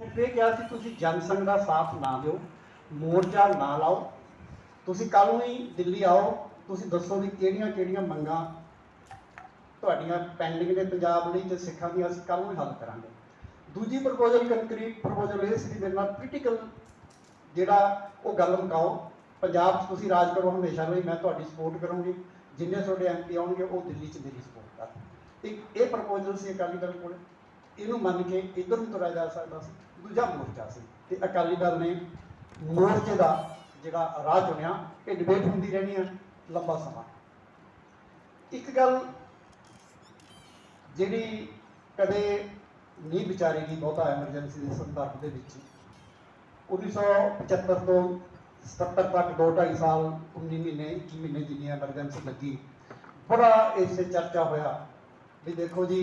ਇਹ ਕਿਹਾ ਸੀ, ਤੁਸੀਂ ਜਨਸੰਘ ਦਾ ਸਾਥ ਨਾ ਦਿਓ, ਮੋਰਚਾ ਨਾ ਲਾਓ। ਤੁਸੀਂ ਕੱਲ ਨੂੰ ਹੀ ਦਿੱਲੀ ਆਓ, ਤੁਸੀਂ ਦੱਸੋ ਵੀ ਕਿਹੜੀਆਂ ਕਿਹੜੀਆਂ ਮੰਗਾਂ ਤੁਹਾਡੀਆਂ ਪੈਂਡਿੰਗ ਨੇ ਪੰਜਾਬ ਲਈ ਤੇ ਸਿੱਖਾਂ ਦੀਆਂ, ਅਸੀਂ ਕੱਲ ਨੂੰ ਹੱਲ ਕਰਾਂਗੇ। ਦੂਜੀ ਪ੍ਰਪੋਜ਼ਲ ਕੰਕਰੀਟ ਪ੍ਰਪੋਜ਼ਲ ਇਹ ਸੀ ਮੇਰੇ ਨਾਲ ਪੋਲੀਟੀਕਲ ਜਿਹੜਾ ਉਹ ਗੱਲ ਮੁਕਾਓ। ਪੰਜਾਬ 'ਚ ਤੁਸੀਂ ਰਾਜ ਕਰੋ ਹਮੇਸ਼ਾ ਲਈ, ਮੈਂ ਤੁਹਾਡੀ ਸਪੋਰਟ ਕਰੂੰਗੀ। ਜਿੰਨੇ ਤੁਹਾਡੇ ਐਮਪੀ ਆਉਣਗੇ, ਉਹ ਦਿੱਲੀ 'ਚ ਮੇਰੀ ਸਪੋਰਟ ਕਰ ਇੱਕ ਇਹ ਪ੍ਰਪੋਜ਼ਲ ਸੀ ਅਕਾਲੀ ਦਲ ਕੋਲ। ਇਹਨੂੰ ਮੰਨ ਕੇ ਇੱਧਰ ਨੂੰ ਤੁਰਿਆ ਜਾ ਸਕਦਾ ਸੀ, ਦੂਜਾ ਮੋਰਚਾ ਸੀ। ਤੇ ਅਕਾਲੀ ਦਲ ਨੇ ਮੋਰਚੇ ਦਾ ਜਿਹੜਾ ਰਾਹ ਚੁਣਿਆ, ਇਹ ਡਿਬੇਟ ਹੁੰਦੀ ਰਹਿਣੀ ਹੈ ਲੰਬਾ ਸਮਾਂ। ਇੱਕ ਗੱਲ ਜਿਹੜੀ ਕਦੇ ਨਹੀਂ ਵਿਚਾਰੀ ਗਈ ਬਹੁਤਾ ਐਮਰਜੈਂਸੀ ਦੇ ਸੰਦਰਭ ਦੇ ਵਿੱਚ 1975 ਤੋਂ 77 ਤੱਕ 2.5 ਸਾਲ 19 ਮਹੀਨੇ 21 ਮਹੀਨੇ ਜਿੰਨੀ ਐਮਰਜੈਂਸੀ ਲੱਗੀ। ਬੜਾ ਇਸ ਤੇ ਚਰਚਾ ਹੋਇਆ ਵੀ ਦੇਖੋ ਜੀ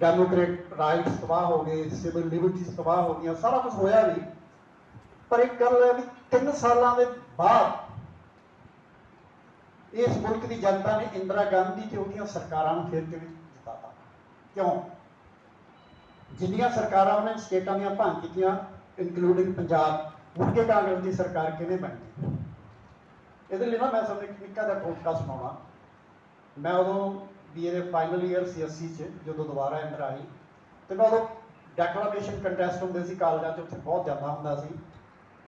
ਡੈਮੋਕ੍ਰੇਟ ਰਾਈਟਸ ਤਬਾਹ ਹੋ ਗਏ ਸਿਵਲ ਲਿਬਰਟੀਜ਼ ਤਬਾਹ ਹੋ ਗਈਆਂ, ਸਾਰਾ ਕੁਝ ਹੋਇਆ ਵੀ। ਪਰ ਇੱਕ ਗੱਲ ਹੈ ਵੀ 3 ਸਾਲਾਂ ਦੇ ਬਾਅਦ ਇਸ ਮੁਲਕ ਦੀ ਜਨਤਾ ਨੇ ਇੰਦਰਾ ਗਾਂਧੀ ਤੇ ਉਹਦੀਆਂ ਸਰਕਾਰਾਂ ਨੂੰ ਫਿਰ ਕਿਵੇਂ ਜਿਤਾਤਾ? ਕਿਉਂ? ਜਿੰਨੀਆਂ ਸਰਕਾਰਾਂ ਉਹਨੇ ਸਟੇਟਾਂ ਦੀਆਂ ਭੰਗ ਕੀਤੀਆਂ ਇਨਕਲੂਡਿੰਗ ਪੰਜਾਬ ਮੁੜ ਕੇ ਕਾਂਗਰਸ ਦੀ ਸਰਕਾਰ ਕਿਵੇਂ ਬਣ ਗਈ? ਇਹਦੇ ਲਈ ਨਾ ਮੈਂ ਤੁਹਾਨੂੰ ਇੱਕ ਨਿੱਕਾ ਜਿਹਾ ਟੋਟਕਾ ਸੁਣਾਉਣਾ। ਮੈਂ ਉਦੋਂ ਬੀਏ ਦੇ ਫਾਈਨਲ ਈਅਰ ਸੀ 80 ਚ, ਜਦੋਂ ਦੁਬਾਰਾ ਐਂਟਰ ਆਈ। ਤੇ ਮੈਂ ਉਦੋਂ ਡੈਕਲੇਰੇਸ਼ਨ ਕੰਟੈਸਟ ਹੁੰਦੇ ਸੀ ਕਾਲਜਾਂ 'ਚ, ਉੱਥੇ ਬਹੁਤ ਜ਼ਿਆਦਾ ਹੁੰਦਾ ਸੀ।